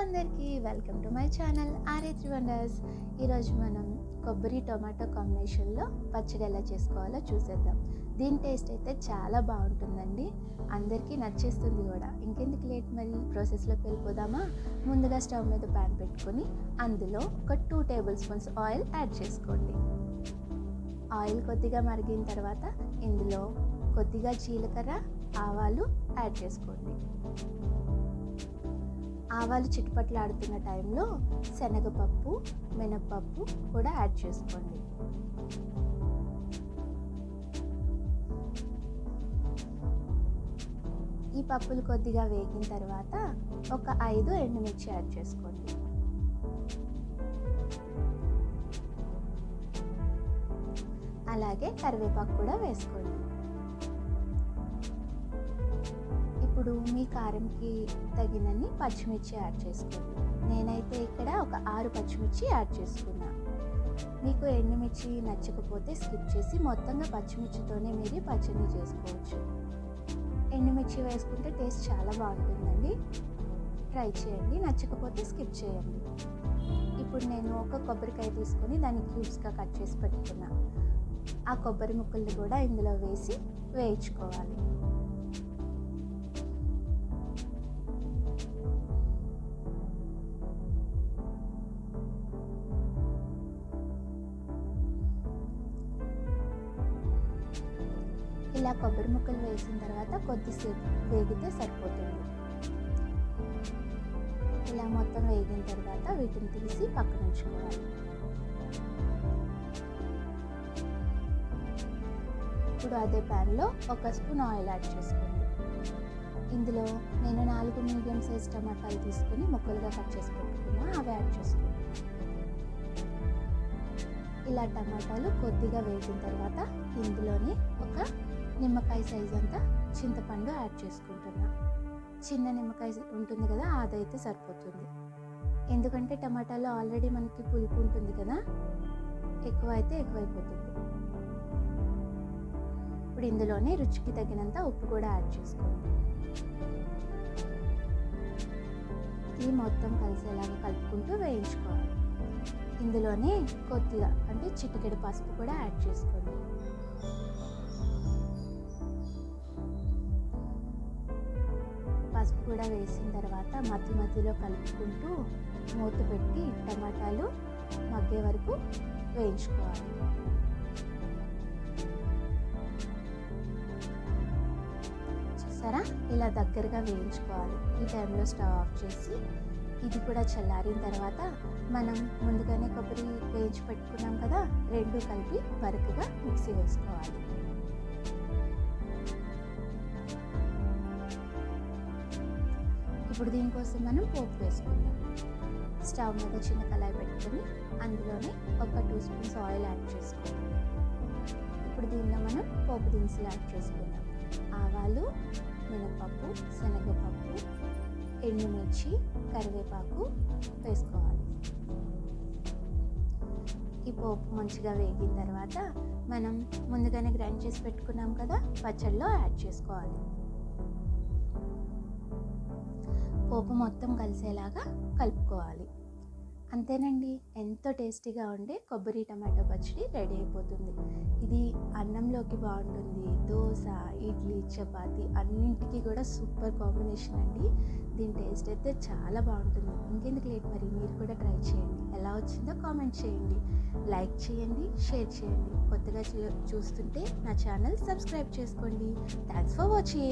అందరికీ welcome to my channel RA three wonders. ఈరోజు మనం కొబ్బరి టొమాటో కాంబినేషన్లో పచ్చడి ఎలా చేసుకోవాలో చూసేద్దాం. దీని టేస్ట్ అయితే చాలా బాగుంటుందండి. అందరికీ నచ్చేస్తుంది కూడా. ఇంకెందుకు లేట్ మరి? ప్రాసెస్లోకి వెళ్ళిపోదామా? ముందుగా స్టవ్ మీద ప్యాన్ పెట్టుకొని అందులో ఒక two tablespoons oil add చేసుకోండి. ఆయిల్ కొద్దిగా మరిగిన తర్వాత ఇందులో కొద్దిగా జీలకర్ర ఆవాలు యాడ్ చేసుకోండి. ఆవాలు చిటపట్లాడుతున్న టైంలో శనగపప్పు మినప్పప్పు కూడా యాడ్ చేసుకోండి. ఈ పప్పులు కొద్దిగా వేగిన తర్వాత ఒక ఐదు ఎండుమిర్చి యాడ్ చేసుకోండి. అలాగే కరివేపాకు కూడా వేసుకోండి. ఇప్పుడు మీ కారంకి తగినన్ని పచ్చిమిర్చి యాడ్ చేసుకోండి. నేనైతే ఇక్కడ ఒక ఆరు పచ్చిమిర్చి యాడ్ చేసుకున్నా. మీకు ఎండుమిర్చి నచ్చకపోతే స్కిప్ చేసి మొత్తంగా పచ్చిమిర్చితోనే మీరు పచ్చడి చేసుకోవచ్చు. ఎండుమిర్చి వేసుకుంటే టేస్ట్ చాలా బాగుంటుందండి. ట్రై చేయండి. నచ్చకపోతే స్కిప్ చేయండి. ఇప్పుడు నేను ఒక కొబ్బరికాయ తీసుకొని దాన్ని క్యూబ్స్గా కట్ చేసి పెట్టుకున్నా. ఆ కొబ్బరి ముక్కల్ని కూడా ఇందులో వేసి వేయించుకోవాలి. ఇలా కొబ్బరి ముక్కలు వేసిన తర్వాత కొద్దిసేపు వేగితే సరిపోతుంది. ఇలా మొత్తం వేగిన తర్వాత వీటిని తీసి పక్కన ఉంచుకోవాలి. ఇప్పుడు అదే ప్యాన్లో ఒక స్పూన్ ఆయిల్ యాడ్ చేసుకోండి. ఇందులో నేను నాలుగు మీడియం సైజ్ టమాటాలు తీసుకుని ముక్కలుగా కట్ చేసి పెట్టుకున్నా అవి యాడ్ చేసుకోండి. ఇలా టమాటాలు కొద్దిగా వేగిన తర్వాత ఇందులోనే ఒక నిమ్మకాయ సైజ్ అంతా చింతపండు యాడ్ చేసుకుంటున్నా. చిన్న నిమ్మకాయ ఉంటుంది కదా అదైతే సరిపోతుంది. ఎందుకంటే టమాటాలో ఆల్రెడీ మనకి పులుపు ఉంటుంది కదా ఎక్కువ అయితే ఎక్కువైపోతుంది. ఇప్పుడు ఇందులోనే రుచికి తగినంత ఉప్పు కూడా యాడ్ చేసుకోండి. ఇది మొత్తం కలిసేలాగా కలుపుకుంటూ వేయించుకోవాలి. ఇందులోనే కొద్దిగా అంటే చిటికెడు పసుపు కూడా యాడ్ చేసుకోండి. పసుపు కూడా వేసిన తర్వాత మధ్య మధ్యలో కలుపుకుంటూ మూత పెట్టి టమాటాలు మగ్గే వరకు వేయించుకోవాలి. చూసారా? ఇలా దగ్గరగా వేయించుకోవాలి. ఈ టైంలో స్టవ్ ఆఫ్ చేసి ఇది కూడా చల్లారిన తర్వాత మనం ముందుగానే కొబ్బరి వేయించి పెట్టుకున్నాం కదా రెండు కలిపి వరకుగా మిక్సీ వేసుకోవాలి. ఇప్పుడు దీనికోసం మనం పోపు వేసుకుందాం. స్టవ్ మీద చిన్న కళాయి పెట్టుకొని అందులోనే ఒక టూ స్పూన్స్ ఆయిల్ యాడ్ చేసుకుందాం ఇప్పుడు దీనిలో మనం పోపు దినుసులు యాడ్ చేసుకుందాం. ఆవాలు మినపప్పు శనగపప్పు ఎండుమిర్చి కరివేపాకు వేసుకోవాలి. ఈ పోపు మంచిగా వేగిన తర్వాత మనం ముందుగానే గ్రైండ్ చేసి పెట్టుకున్నాం కదా పచ్చళ్ళలో యాడ్ చేసుకోవాలి. పోపు మొత్తం కలిసేలాగా కలుపుకోవాలి. అంతేనండి ఎంతో టేస్టీగా ఉండే కొబ్బరి టమాటో పచ్చడి రెడీ అయిపోతుంది. ఇది అన్నంలోకి బాగుంటుంది. దోశ ఇడ్లీ చపాతి అన్నింటికి కూడా సూపర్ కాంబినేషన్ అండి. దీని టేస్ట్ అయితే చాలా బాగుంటుంది. ఇంకెందుకు లేట్ మరి? మీరు కూడా ట్రై చేయండి. ఎలా వచ్చిందో కామెంట్ చేయండి. లైక్ చేయండి షేర్ చేయండి. కొత్తగా చూస్తుంటే నా ఛానల్ సబ్స్క్రైబ్ చేసుకోండి. Thanks for watching.